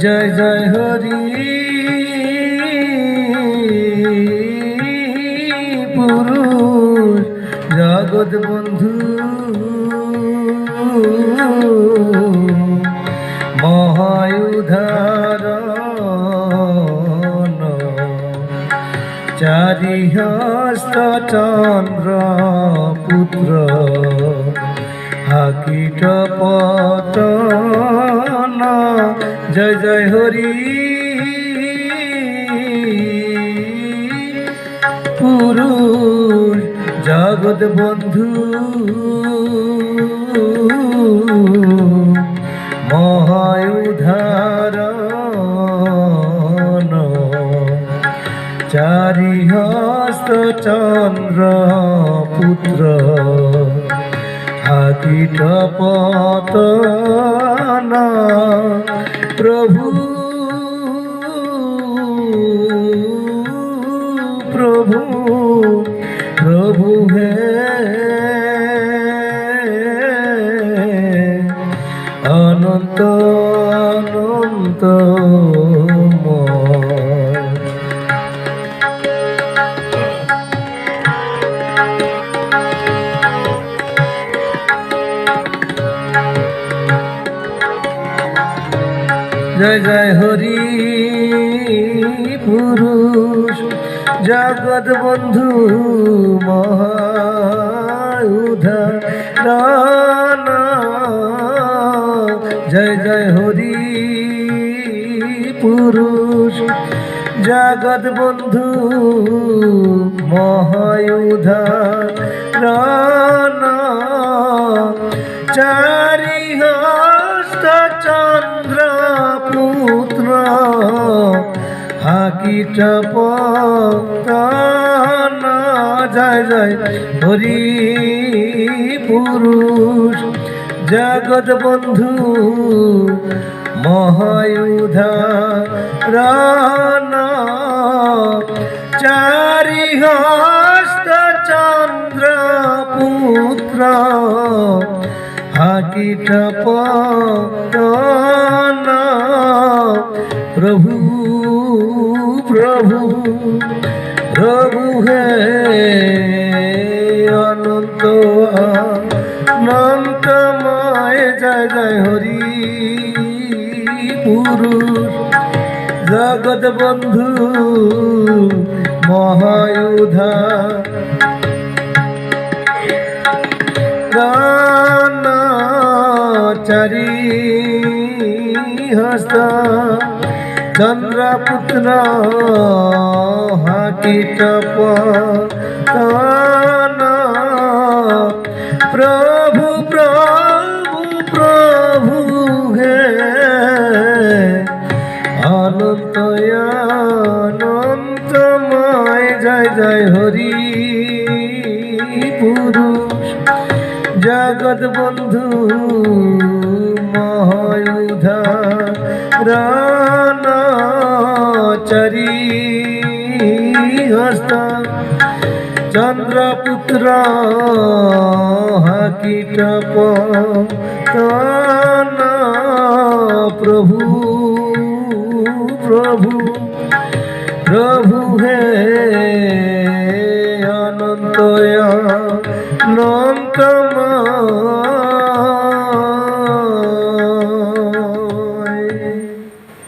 জয় জয় হরি। পুরুষ জগৎ বন্ধু। মহায়ুধারণ চারি হস্ত চন্দ্র পুত্র হাকিট পতন জয় জয় হরি। পুরুষ জগৎ বন্ধু মহায়ুধারণ চারি হস্ত চন্দ্র পুত্র। হাকিট পতন প্রভু প্রভু প্রভু হে। অনন্ত অনন্ত। জয় জয় হরি পুরুষ। জগৎ বন্ধু মহাউধারণ জয় জয় হরি পুরুষ। জগৎ বন্ধু মহায়ুধারণ চারি হাকিট পতন জয় জয় হরি পুরুষ। জগৎ বন্ধু মহায়ুধারণ চারি হস্ত চন্দ্র পুত্র হাকিট পতন প্রভু প্রভু প্রভু হে অনন্ত অনন্তময় জয় জয় হরি। পুরুষ জগৎ বন্ধু মহায়ুধা। চারি হস্ত চন্দ্রপুত্র পতন প্রভু প্রভু প্রভু হে। অনন্ত অনন্তময় জয় জয় হরি পুরুষ। জগৎ বন্ধু মহায়ুধারণ চরি হস্ত চন্দ্রপুত্র হাকিট প্রভু প্রভু প্রভু হে অনন্তয়